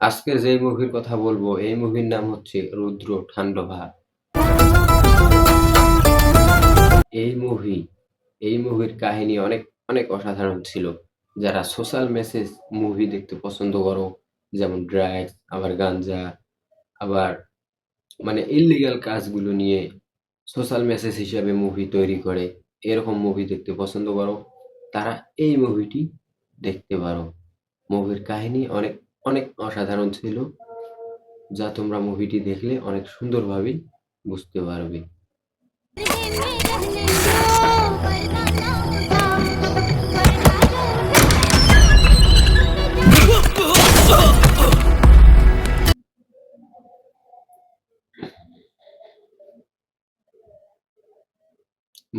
আজকে যে মুভির কথা বলব, এই মুভির নাম হচ্ছে রুদ্র ঠান্ডবা এই মুভি, এই মুভির কাহিনী অনেক অনেক অসাধারণ ছিল। যারা সোশ্যাল মেসেজ মুভি দেখতে পছন্দ করো, যেমন ড্রাগস আবার গাঞ্জা, আবার মানে ইললিগাল কাজগুলো নিয়ে সোশ্যাল মেসেজ হিসাবে মুভি তৈরি করে, এরকম মুভি দেখতে পছন্দ করো, তারা এই মুভিটি দেখতে পারো। মুভির কাহিনী অনেক অনেক অসাধারণ ছিল, যা তোমরা মুভিটি দেখলে অনেক সুন্দরভাবে বুঝতে পারবে।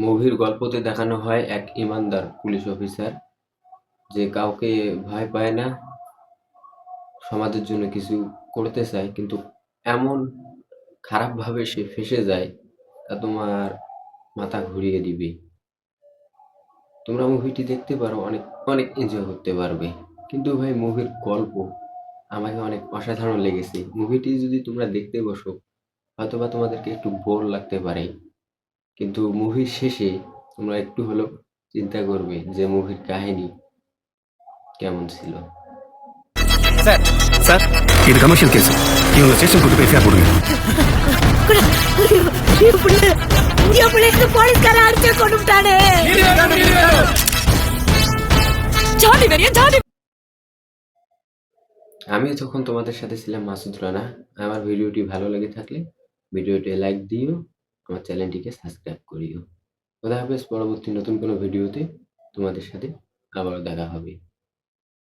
মুভির গল্পতে দেখানো হয় এক ইমানদার পুলিশ অফিসার যে কাউকে ভয় পায় না সমাজের জন্য কিছু করতে চায়, কিন্তু এমন খারাপভাবে সে ফেঁসে যায়, তা তোমার মাথা ঘুরিয়ে দিবে। তোমরা মুভিটি দেখতে পারো, অনেক অনেক এনজয় করতে পারবে। কিন্তু ভাই মুভির গল্প আমাকে অনেক অসাধারণ লেগেছে। মুভিটি যদি তোমরা দেখতে বসো, হয়তোবা তোমাদেরকে একটু বোর লাগতে পারে। কিন্তু মুভির শেষে তোমরা একটু হলেও চিন্তা করবে যে মুভির কাহিনী কেমন ছিল। சார் சார் இது கமர்ஷியல் கேஸ் இவங்க ஸ்டேஷன் கூட்டு போய் எஃப்ஐஆர் போடுங்க என் பிள்ளைக்கு போலீஸ்கார அடிச்சு கொண்டுட்டானே ஜாடி வெறிய ஜாடி আমি তখন তোমাদের সাথে ছিলাম মাসুদ রানা আমার ভিডিওটি ভালো লেগে থাকলে ভিডিওটি লাইক দিও আমার চ্যানেলটিকে সাবস্ক্রাইব করিও খোদা হাফেজ পরবর্তী নতুন কোনো ভিডিওতে তোমাদের সাথে আবারও দেখা হবে